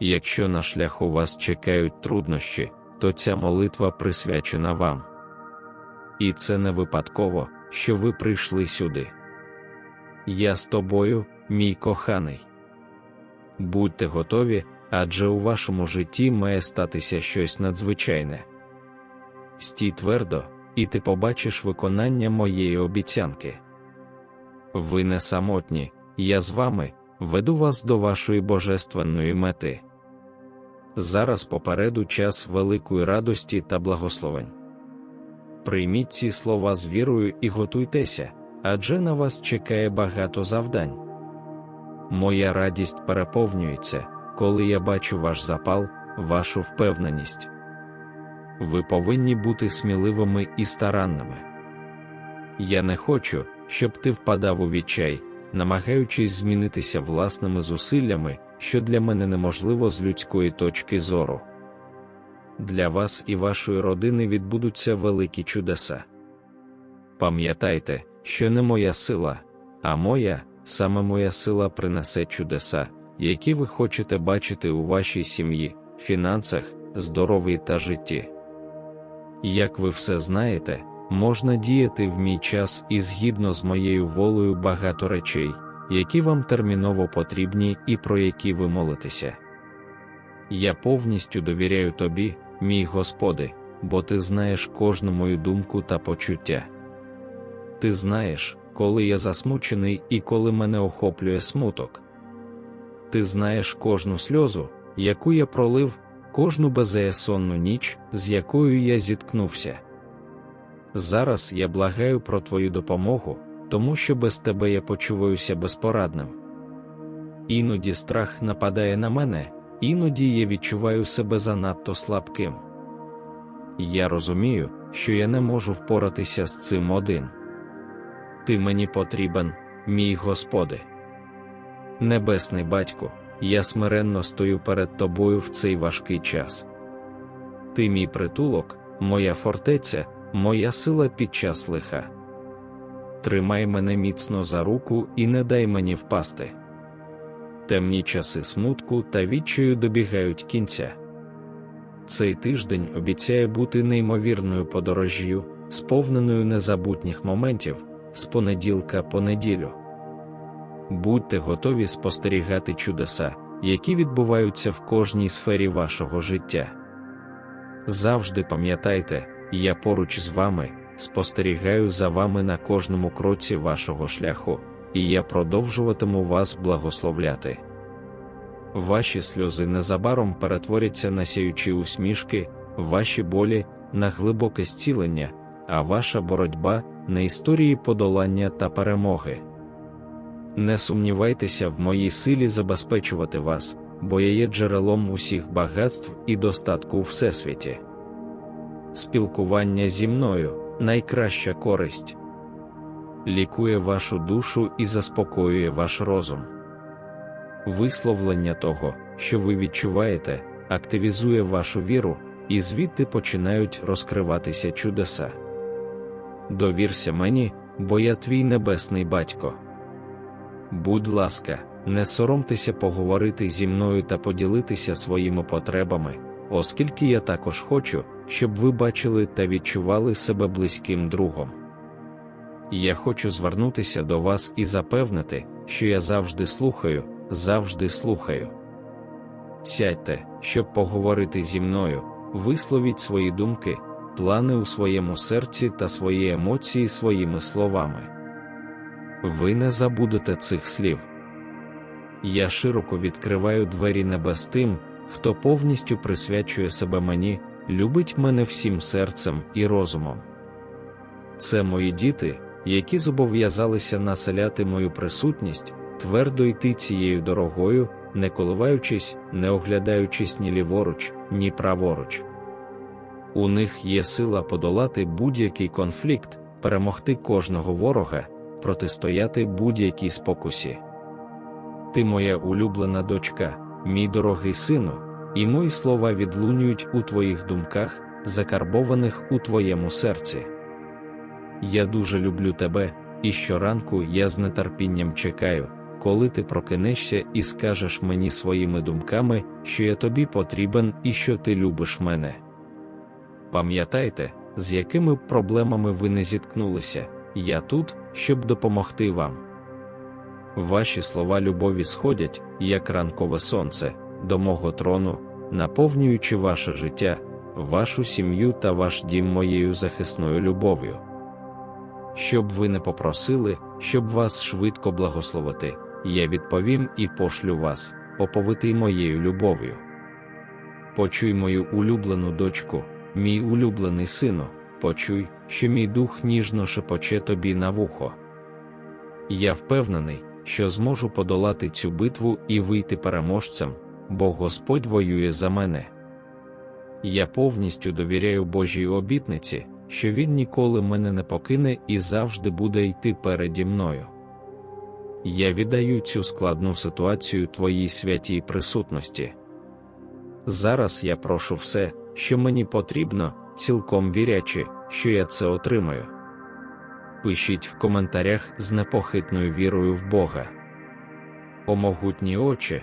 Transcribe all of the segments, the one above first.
якщо на шляху вас чекають труднощі, то ця молитва присвячена вам. І це не випадково, що ви прийшли сюди. Я з тобою, мій коханий. Будьте готові, адже у вашому житті має статися щось надзвичайне. Стій твердо, і ти побачиш виконання моєї обіцянки. Ви не самотні, я з вами веду вас до вашої божественної мети. Зараз попереду час великої радості та благословень. Прийміть ці слова з вірою і готуйтеся, адже на вас чекає багато завдань. Моя радість переповнюється, коли я бачу ваш запал, вашу впевненість. Ви повинні бути сміливими і старанними. Я не хочу, щоб ти впадав у відчай, намагаючись змінитися власними зусиллями, що для мене неможливо з людської точки зору. Для вас і вашої родини відбудуться великі чудеса. Пам'ятайте, що не моя сила, а моя, саме моя сила принесе чудеса, які ви хочете бачити у вашій сім'ї, фінансах, здоров'ї та житті. Як ви все знаєте, можна діяти в мій час і згідно з моєю волею багато речей, які вам терміново потрібні і про які ви молитеся. Я повністю довіряю тобі, мій Господи, бо ти знаєш кожну мою думку та почуття. Ти знаєш, коли я засмучений і коли мене охоплює смуток. Ти знаєш кожну сльозу, яку я пролив, кожну безеясонну ніч, з якою я зіткнувся. Зараз я благаю про твою допомогу, тому що без тебе я почуваюся безпорадним. Іноді страх нападає на мене, іноді я відчуваю себе занадто слабким. Я розумію, що я не можу впоратися з цим один. Ти мені потрібен, мій Господи. Небесний Батько, я смиренно стою перед Тобою в цей важкий час. Ти мій притулок, моя фортеця, моя сила під час лиха. Тримай мене міцно за руку і не дай мені впасти. Темні часи смутку та відчаю добігають кінця. Цей тиждень обіцяє бути неймовірною подорожжю, сповненою незабутніх моментів з понеділка по неділю. Будьте готові спостерігати чудеса, які відбуваються в кожній сфері вашого життя. Завжди пам'ятайте, я поруч з вами, спостерігаю за вами на кожному кроці вашого шляху, і я продовжуватиму вас благословляти. Ваші сльози незабаром перетворяться на сяючі усмішки, ваші болі на глибоке зцілення, а ваша боротьба на історії подолання та перемоги. Не сумнівайтеся в моїй силі забезпечувати вас, бо я є джерелом усіх багатств і достатку у всесвіті. Спілкування зі мною найкраща користь, лікує вашу душу і заспокоює ваш розум. Висловлення того, що ви відчуваєте, активізує вашу віру, і звідти починають розкриватися чудеса. Довірся мені, бо я твій небесний батько. Будь ласка, не соромтеся поговорити зі мною та поділитися своїми потребами, оскільки я також хочу, щоб ви бачили та відчували себе близьким другом. Я хочу звернутися до вас і запевнити, що я завжди слухаю, завжди слухаю. Сядьте, щоб поговорити зі мною, висловіть свої думки, плани у своєму серці та свої емоції своїми словами. Ви не забудете цих слів. Я широко відкриваю двері небес тим, хто повністю присвячує себе мені, любить мене всім серцем і розумом. Це мої діти, які зобов'язалися населяти мою присутність, твердо йти цією дорогою, не коливаючись, не оглядаючись ні ліворуч, ні праворуч. У них є сила подолати будь-який конфлікт, перемогти кожного ворога, протистояти будь-якій спокусі. Ти моя улюблена дочка, мій дорогий сину, і мої слова відлунюють у твоїх думках, закарбованих у твоєму серці. Я дуже люблю тебе, і щоранку я з нетерпінням чекаю, коли ти прокинешся і скажеш мені своїми думками, що я тобі потрібен і що ти любиш мене. Пам'ятайте, з якими проблемами ви не зіткнулися, я тут, щоб допомогти вам. Ваші слова любові сходять, як ранкове сонце, до мого трону, наповнюючи ваше життя, вашу сім'ю та ваш дім моєю захисною любов'ю. Щоб ви не попросили, щоб вас швидко благословити, я відповім і пошлю вас, оповитий моєю любов'ю. Почуй мою улюблену дочку, мій улюблений сину, почуй, що мій дух ніжно шепоче тобі на вухо. Я впевнений, що зможу подолати цю битву і вийти переможцем, бо Господь воює за мене. Я повністю довіряю Божій обітниці, що Він ніколи мене не покине і завжди буде йти переді мною. Я віддаю цю складну ситуацію Твоїй святій присутності. Зараз я прошу все, що мені потрібно, цілком вірячи, що я це отримаю. Пишіть в коментарях з непохитною вірою в Бога. О могутні очі,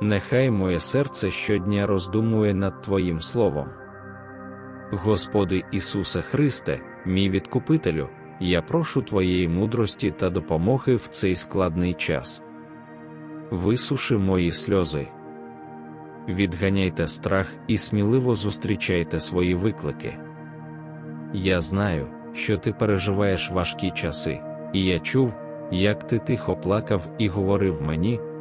Нехай моє серце щодня роздумує над Твоїм Словом. Господи Ісусе Христе, мій відкупителю, я прошу Твоєї мудрості та допомоги в цей складний час. Висуши мої сльози. Відганяйте страх і сміливо зустрічайте свої виклики. Я знаю, що ти переживаєш важкі часи, і я чув, як ти тихо плакав і говорив мені,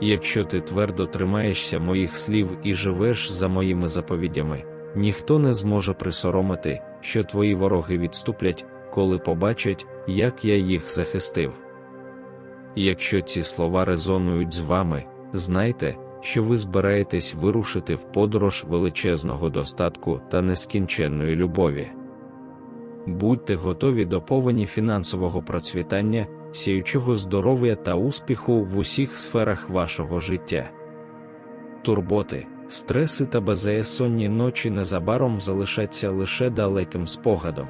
Якщо ти твердо тримаєшся моїх слів і живеш за моїми заповідями, ніхто не зможе присоромити, що твої вороги відступлять, коли побачать, як я їх захистив. Якщо ці слова резонують з вами, знайте, що ви збираєтесь вирушити в подорож величезного достатку та нескінченної любові. Будьте готові до повені фінансового процвітання, сіючого здоров'я та успіху в усіх сферах вашого життя. Турботи, стреси та беззаєсонні ночі незабаром залишаться лише далеким спогадом.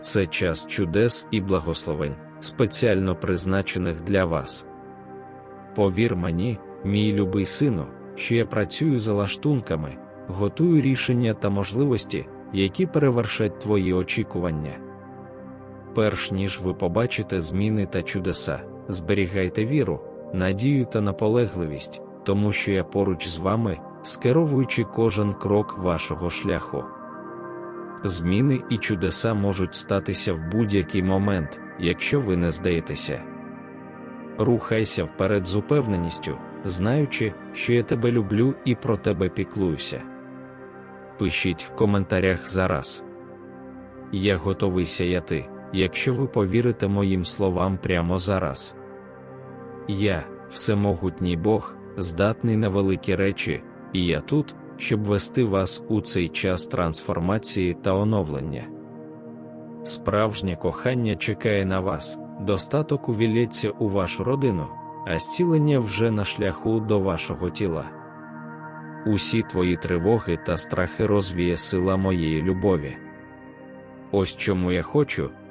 Це час чудес і благословень, спеціально призначених для вас. Повір мені, мій любий сину, що я працюю за лаштунками, готую рішення та можливості, які перевершать твої очікування. Перш ніж ви побачите зміни та чудеса, зберігайте віру, надію та наполегливість, тому що я поруч з вами, скеровуючи кожен крок вашого шляху. Зміни і чудеса можуть статися в будь-який момент, якщо ви не здаєтеся. Рухайся вперед з упевненістю, знаючи, що я тебе люблю і про тебе піклуюся. Пишіть в коментарях зараз. Я готовий сяяти, якщо ви повірите моїм словам прямо зараз. Я, всемогутній Бог, здатний на великі речі, і я тут, щоб вести вас у цей час трансформації та оновлення. Справжнє кохання чекає на вас, достаток увілється у вашу родину, а зцілення вже на шляху до вашого тіла. Усі твої тривоги та страхи розвіє сила моєї любові. Ось чому я хочу,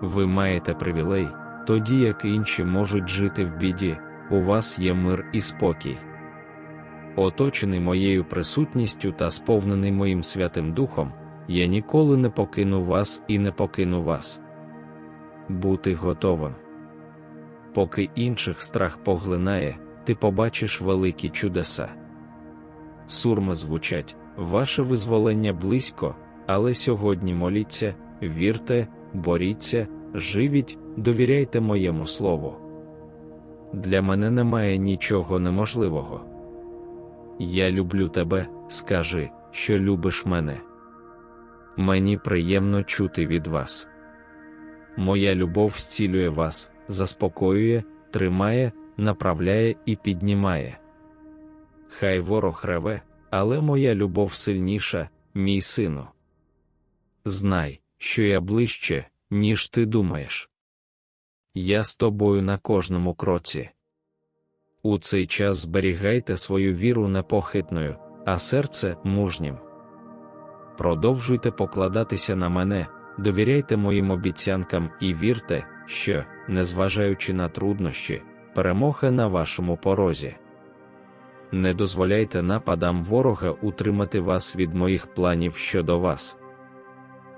Ви маєте привілей, тоді як інші можуть жити в біді, у вас є мир і спокій. Оточений моєю присутністю та сповнений моїм Святим Духом, я ніколи не покину вас і не покину вас. Бути готовим. Поки інших страх поглинає, ти побачиш великі чудеса. Сурми звучать, ваше визволення близько, але сьогодні моліться, вірте, боріться, живіть, довіряйте моєму слову. Для мене немає нічого неможливого. Я люблю тебе, скажи, що любиш мене. Мені приємно чути від вас. Моя любов зцілює вас, заспокоює, тримає, направляє і піднімає. Хай ворог реве, але моя любов сильніша, мій сину. Знай, що я ближче, ніж ти думаєш. Я з тобою на кожному кроці. У цей час зберігайте свою віру непохитною, а серце мужнім. Продовжуйте покладатися на мене, довіряйте моїм обіцянкам і вірте, що, незважаючи на труднощі, перемога на вашому порозі. Не дозволяйте нападам ворога утримати вас від моїх планів щодо вас.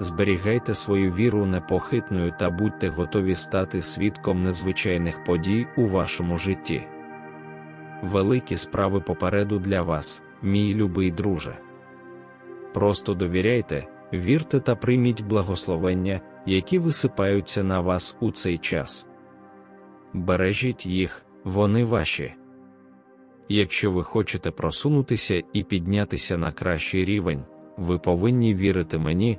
зберігайте свою віру непохитною та будьте готові стати свідком незвичайних подій у вашому житті. Великі справи попереду для вас, мій любий друже. Просто довіряйте, вірте та прийміть благословення, які висипаються на вас у цей час. Бережіть їх, вони ваші. Якщо ви хочете просунутися і піднятися на кращий рівень, ви повинні вірити мені,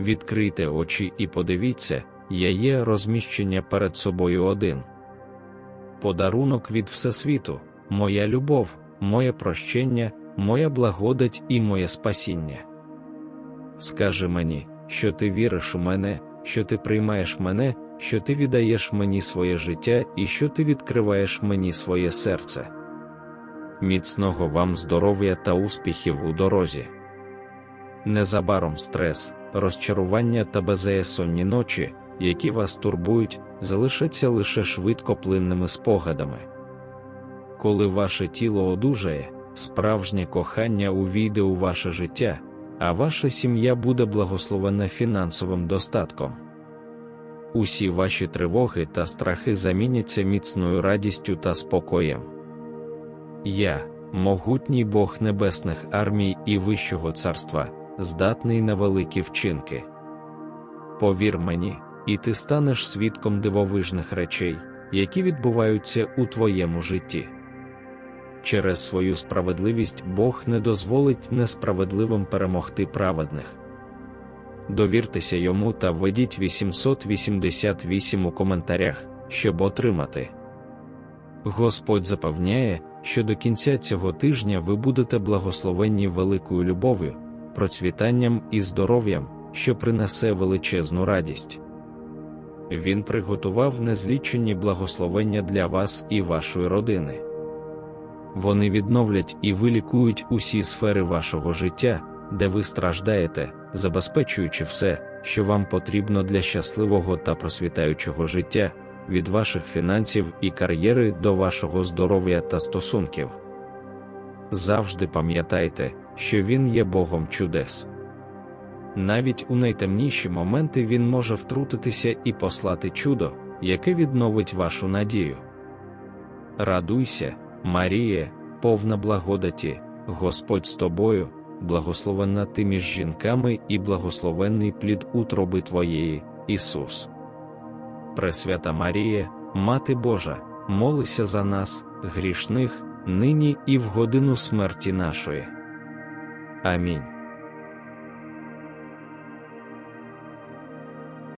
Відкрийте очі і подивіться, я є розміщення перед собою один. Подарунок від Всесвіту, моя любов, моє прощення, моя благодать і моє спасіння. Скажи мені, що ти віриш у мене, що ти приймаєш мене, що ти віддаєш мені своє життя і що ти відкриваєш мені своє серце. Міцного вам здоров'я та успіхів у дорозі. Незабаром стрес, розчарування та безеясонні ночі, які вас турбують, залишаться лише швидкоплинними спогадами. Коли ваше тіло одужає, справжнє кохання увійде у ваше життя, а ваша сім'я буде благословена фінансовим достатком. Усі ваші тривоги та страхи заміняться міцною радістю та спокоєм. Я, могутній Бог небесних армій і Вищого царства, здатний на великі вчинки. Повір мені, і ти станеш свідком дивовижних речей, які відбуваються у твоєму житті. Через свою справедливість Бог не дозволить несправедливим перемогти праведних. Довіртеся йому та введіть 888 у коментарях, щоб отримати. Господь запевняє, що до кінця цього тижня ви будете благословенні великою любов'ю, процвітанням і здоров'ям, що принесе величезну радість. Він приготував незлічені благословення для вас і вашої родини. Вони відновлять і вилікують усі сфери вашого життя, де ви страждаєте, забезпечуючи все, що вам потрібно для щасливого та просвітаючого життя, від ваших фінансів і кар'єри до вашого здоров'я та стосунків. Завжди пам'ятайте, що Він є Богом чудес. навіть у найтемніші моменти Він може втрутитися і послати чудо, яке відновить вашу надію. Радуйся, Маріє, повна благодаті, Господь з тобою, благословенна ти між жінками і благословенний плід утроби Твоєї, Ісус. Пресвята Марія, Мати Божа, молися за нас, грішних, нині і в годину смерті нашої. Амінь.